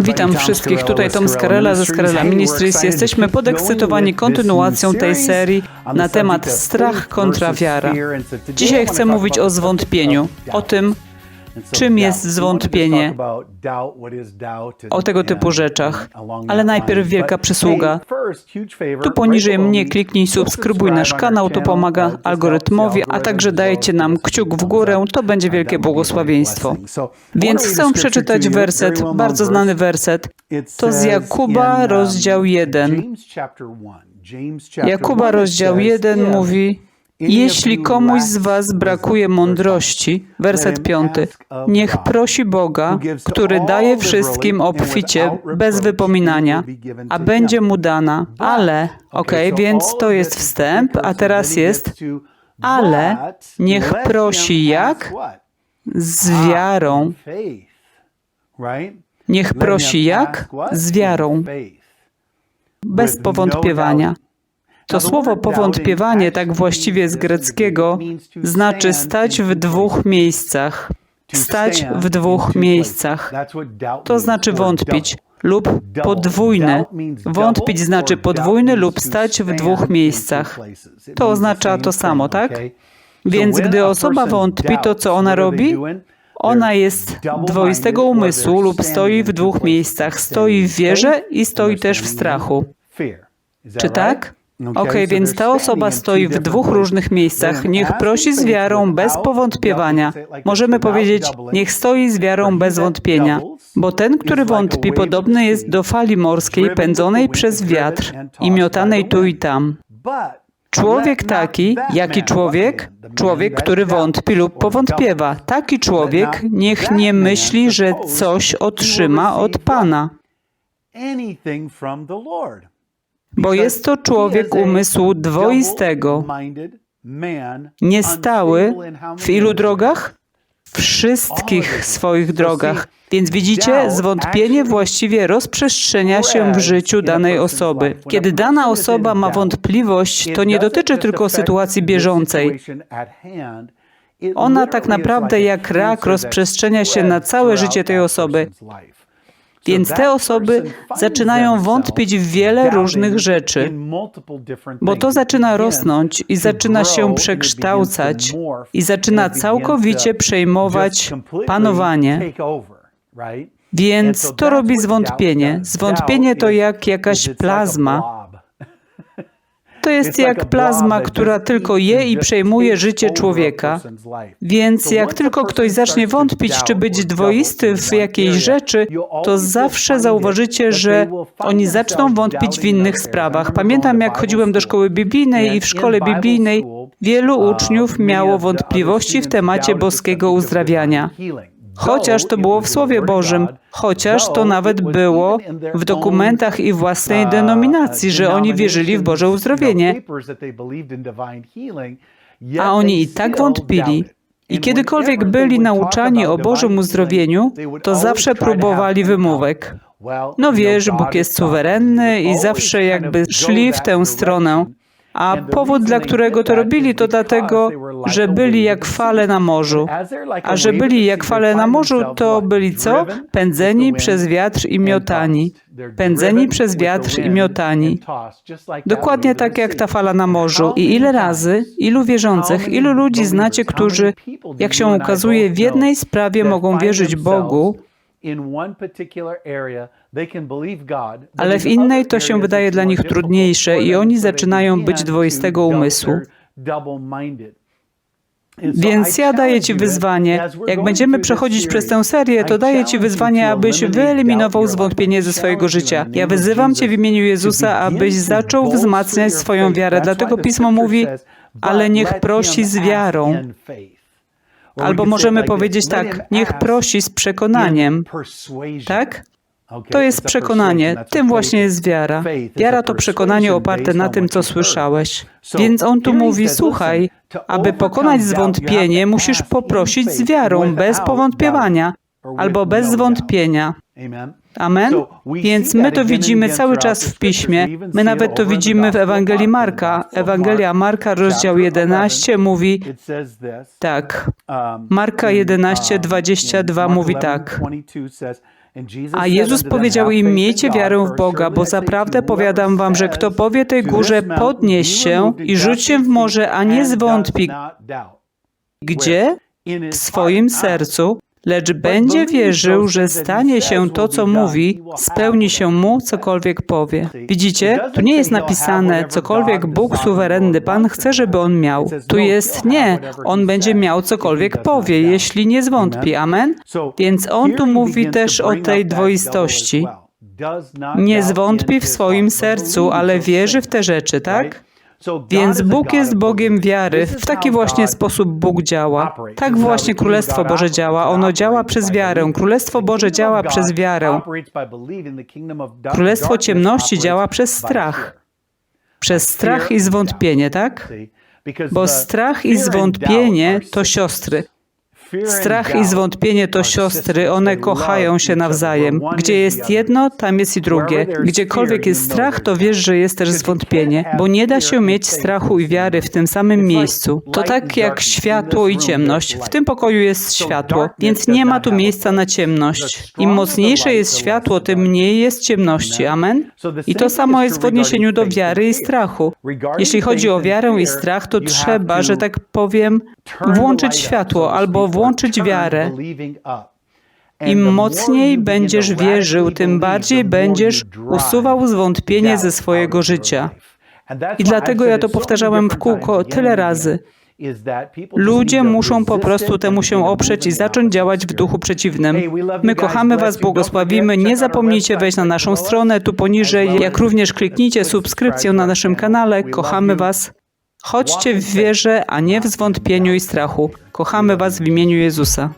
Witam wszystkich, tutaj Tom Scarella ze Scarella Ministries. Jesteśmy podekscytowani kontynuacją tej serii na temat strach kontra wiara. Dzisiaj chcę mówić o zwątpieniu, o tym, czym jest zwątpienie, o tego typu rzeczach. Ale najpierw wielka przysługa. Tu poniżej mnie kliknij subskrybuj nasz kanał, to pomaga algorytmowi, a także dajcie nam kciuk w górę, to będzie wielkie błogosławieństwo. Więc chcę przeczytać werset, bardzo znany werset. To z Jakuba, rozdział 1. Jakuba, rozdział 1 mówi: Jeśli komuś z Was brakuje mądrości, werset 5, niech prosi Boga, który daje wszystkim obficie, bez wypominania, a będzie mu dana. Ale, okej, więc to jest wstęp, a teraz jest, ale niech prosi jak? Z wiarą. Niech prosi jak? Z wiarą, bez powątpiewania. To słowo powątpiewanie, tak właściwie z greckiego, znaczy stać w dwóch miejscach. Stać w dwóch miejscach. To znaczy wątpić lub podwójne. Wątpić znaczy podwójny lub stać w dwóch miejscach. To oznacza to samo, tak? Więc gdy osoba wątpi, to co ona robi? Ona jest dwoistego umysłu lub stoi w dwóch miejscach. Stoi w wierze i stoi też w strachu. Czy tak? Ok, więc ta osoba stoi w dwóch różnych miejscach. Niech prosi z wiarą bez powątpiewania. Możemy powiedzieć, niech stoi z wiarą bez wątpienia. Bo ten, który wątpi, podobny jest do fali morskiej pędzonej przez wiatr i miotanej tu i tam. Człowiek taki, jaki człowiek? Człowiek, który wątpi lub powątpiewa. Taki człowiek niech nie myśli, że coś otrzyma od Pana. Bo jest to człowiek umysłu dwoistego, niestały w ilu drogach? Wszystkich swoich drogach. Więc widzicie, zwątpienie właściwie rozprzestrzenia się w życiu danej osoby. Kiedy dana osoba ma wątpliwość, to nie dotyczy tylko sytuacji bieżącej. Ona tak naprawdę jak rak rozprzestrzenia się na całe życie tej osoby. Więc te osoby zaczynają wątpić w wiele różnych rzeczy, bo to zaczyna rosnąć i zaczyna się przekształcać i zaczyna całkowicie przejmować panowanie. Więc to robi zwątpienie. Zwątpienie to jak jakaś plazma. To jest jak plazma, która tylko je i przejmuje życie człowieka. Więc jak tylko ktoś zacznie wątpić, czy być dwoisty w jakiejś rzeczy, to zawsze zauważycie, że oni zaczną wątpić w innych sprawach. Pamiętam, jak chodziłem do szkoły biblijnej i w szkole biblijnej wielu uczniów miało wątpliwości w temacie boskiego uzdrawiania. Chociaż to było w Słowie Bożym, chociaż to nawet było w dokumentach i własnej denominacji, że oni wierzyli w Boże uzdrowienie, a oni i tak wątpili. I kiedykolwiek byli nauczani o Bożym uzdrowieniu, to zawsze próbowali wymówek. No wiesz, Bóg jest suwerenny i zawsze jakby szli w tę stronę. A powód, dla którego to robili, to dlatego, że byli jak fale na morzu. A że byli jak fale na morzu, to byli co? Pędzeni przez wiatr i miotani. Pędzeni przez wiatr i miotani. Dokładnie tak jak ta fala na morzu. I ile razy, ilu wierzących, ilu ludzi znacie, którzy, jak się ukazuje, w jednej sprawie mogą wierzyć Bogu, ale w innej to się wydaje dla nich trudniejsze i oni zaczynają być dwoistego umysłu. Więc ja daję Ci wyzwanie. Jak będziemy przechodzić przez tę serię, to daję Ci wyzwanie, abyś wyeliminował zwątpienie ze swojego życia. Ja wyzywam Cię w imieniu Jezusa, abyś zaczął wzmacniać swoją wiarę. Dlatego Pismo mówi, ale niech prosi z wiarą. Albo możemy powiedzieć tak, niech prosi z przekonaniem. Tak? To jest przekonanie, tym właśnie jest wiara. Wiara to przekonanie oparte na tym, co słyszałeś. Więc on tu mówi: Słuchaj, aby pokonać zwątpienie, musisz poprosić z wiarą, bez powątpiewania albo bez zwątpienia. Amen? Więc my to widzimy cały czas w piśmie. My nawet to widzimy w Ewangelii Marka. Ewangelia Marka, rozdział 11 mówi tak. Marka 11, 22 mówi tak. A Jezus powiedział im: Miejcie wiarę w Boga, bo zaprawdę powiadam wam, że kto powie tej górze, podnieś się i rzuć się w morze, a nie zwątpi, gdzie? W swoim sercu, lecz będzie wierzył, że stanie się to, co mówi, spełni się mu, cokolwiek powie. Widzicie? Tu nie jest napisane, cokolwiek Bóg, suwerenny Pan, chce, żeby on miał. Tu jest nie, on będzie miał cokolwiek powie, jeśli nie zwątpi. Amen? Więc on tu mówi też o tej dwoistości. Nie zwątpi w swoim sercu, ale wierzy w te rzeczy, tak? Więc Bóg jest Bogiem wiary. W taki właśnie sposób Bóg działa. Tak właśnie Królestwo Boże działa. Ono działa przez wiarę. Królestwo Boże działa przez wiarę. Królestwo ciemności działa przez strach. Przez strach i zwątpienie, tak? Bo strach i zwątpienie to siostry. Strach i zwątpienie to siostry, one kochają się nawzajem. Gdzie jest jedno, tam jest i drugie. Gdziekolwiek jest strach, to wiesz, że jest też zwątpienie, bo nie da się mieć strachu i wiary w tym samym miejscu. To tak jak światło i ciemność. W tym pokoju jest światło, więc nie ma tu miejsca na ciemność. Im mocniejsze jest światło, tym mniej jest ciemności. Amen? I to samo jest w odniesieniu do wiary i strachu. Jeśli chodzi o wiarę i strach, to trzeba, że tak powiem, włączyć światło albo włączyć wiarę. Im mocniej będziesz wierzył, tym bardziej będziesz usuwał zwątpienie ze swojego życia. I dlatego ja to powtarzałem w kółko tyle razy. Ludzie muszą po prostu temu się oprzeć i zacząć działać w duchu przeciwnym. My kochamy Was, błogosławimy. Nie zapomnijcie wejść na naszą stronę tu poniżej, jak również kliknijcie subskrypcję na naszym kanale. Kochamy Was. Chodźcie w wierze, a nie w zwątpieniu i strachu. Kochamy Was w imieniu Jezusa.